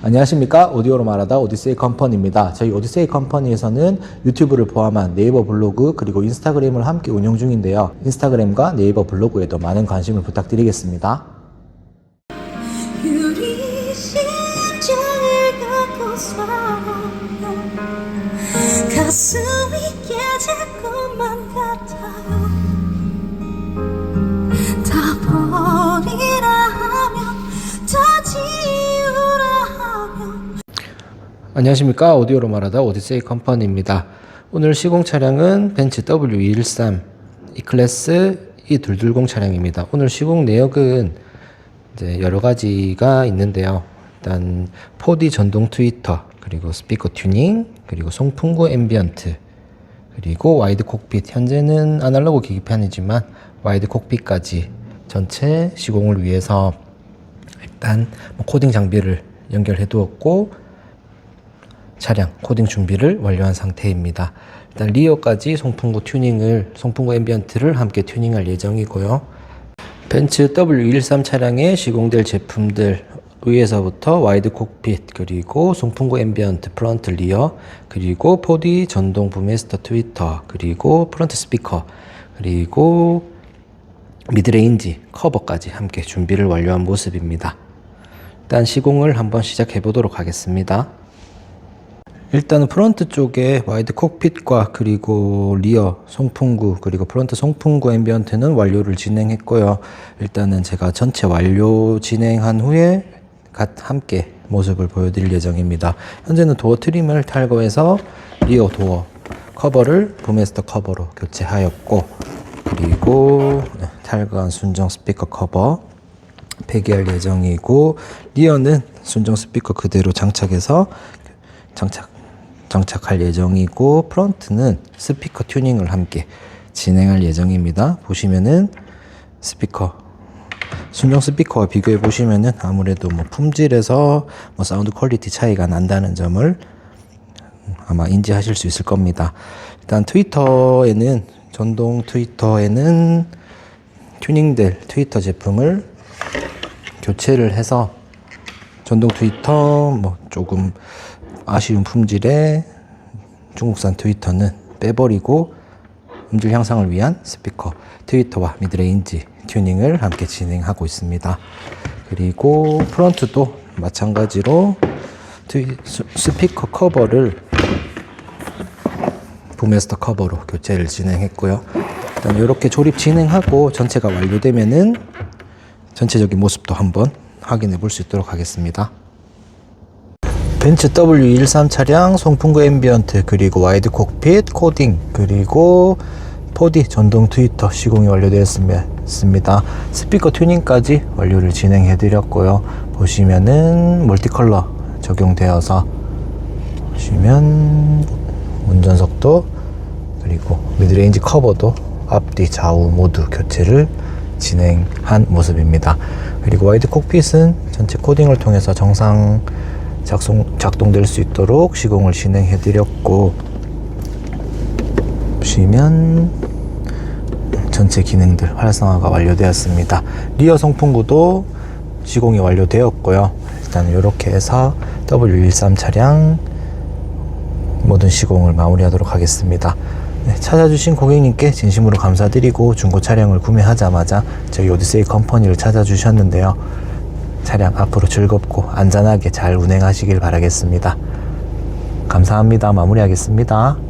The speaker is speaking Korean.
안녕하십니까? 오디오로 말하다 오디세이 컴퍼니입니다. 저희 오디세이 컴퍼니에서는 유튜브를 포함한 네이버 블로그 그리고 인스타그램을 함께 운영 중인데요. 인스타그램과 네이버 블로그에도 많은 관심을 부탁드리겠습니다. 가슴이 깨질 것만 같아요 안녕하십니까. 오디오로 말하다 오디세이 컴퍼니입니다. 오늘 시공 차량은 벤츠 W213 E클래스 E220 차량입니다. 오늘 시공 내역은 이제 여러 가지가 있는데요. 일단 4D 전동 트위터 그리고 스피커 튜닝 그리고 송풍구 앰비언트 그리고 와이드 콕핏. 현재는 아날로그 계기판이지만 와이드 콕핏까지 전체 시공을 위해서 일단 뭐 코딩 장비를 연결해 두었고 차량 코딩 준비를 완료한 상태입니다. 일단 리어까지 송풍구 튜닝을 송풍구 앰비언트를 함께 튜닝할 예정이고요. 벤츠 W113 차량에 시공될 제품들 위에서부터 와이드 콕핏 그리고 송풍구 앰비언트 프런트 리어 그리고 4D 전동 부메스터 트위터 그리고 프런트 스피커 그리고 미드레인지 커버까지 함께 준비를 완료한 모습입니다. 일단 시공을 한번 시작해 보도록 하겠습니다. 일단은 프런트 쪽에 와이드 콕핏과 그리고 리어 송풍구 그리고 프런트 송풍구 앰비언트는 완료를 진행했고요. 일단은 제가 전체 완료 진행한 후에 갓 함께 모습을 보여드릴 예정입니다. 현재는 도어 트림을 탈거해서 리어 도어 커버를 부메스터 커버로 교체하였고 그리고 네, 탈거한 순정 스피커 커버 폐기할 예정이고 리어는 순정 스피커 그대로 장착해서 장착 장착할 예정이고 프런트는 스피커 튜닝을 함께 진행할 예정입니다. 보시면은 스피커 순정 스피커와 비교해 보시면은 아무래도 뭐 품질에서 뭐 사운드 퀄리티 차이가 난다는 점을 아마 인지하실 수 있을 겁니다. 일단 트위터에는 전동 트위터에는 튜닝될 트위터 제품을 교체를 해서 전동 트위터 뭐 조금 아쉬운 품질의 중국산 트위터는 빼버리고 음질 향상을 위한 스피커 트위터와 미드레인지 튜닝을 함께 진행하고 있습니다. 그리고 프런트도 마찬가지로 트위, 스, 스피커 커버를 부메스터 커버로 교체를 진행했고요. 일단 이렇게 조립 진행하고 전체가 완료되면은 전체적인 모습도 한번 확인해 볼 수 있도록 하겠습니다. 벤츠 W13 차량 송풍구 앰비언트 그리고 와이드 콕핏 코딩 그리고 4D 전동 트위터 시공이 완료되었습니다. 스피커 튜닝까지 완료를 진행해 드렸고요. 보시면은 멀티컬러 적용되어서 보시면 운전석도 그리고 미드레인지 커버도 앞뒤 좌우 모두 교체를 진행한 모습입니다. 그리고 와이드 콕핏은 전체 코딩을 통해서 정상 작동, 작동될 수 있도록 시공을 진행해 드렸고 보시면 전체 기능들 활성화가 완료되었습니다. 리어 송풍구도 시공이 완료되었고요. 일단 이렇게 해서 W13 차량 모든 시공을 마무리하도록 하겠습니다. 네, 찾아주신 고객님께 진심으로 감사드리고 중고 차량을 구매하자마자 저희 오디세이 컴퍼니를 찾아주셨는데요. 차량 앞으로 즐겁고 안전하게 잘 운행하시길 바라겠습니다. 감사합니다. 마무리하겠습니다.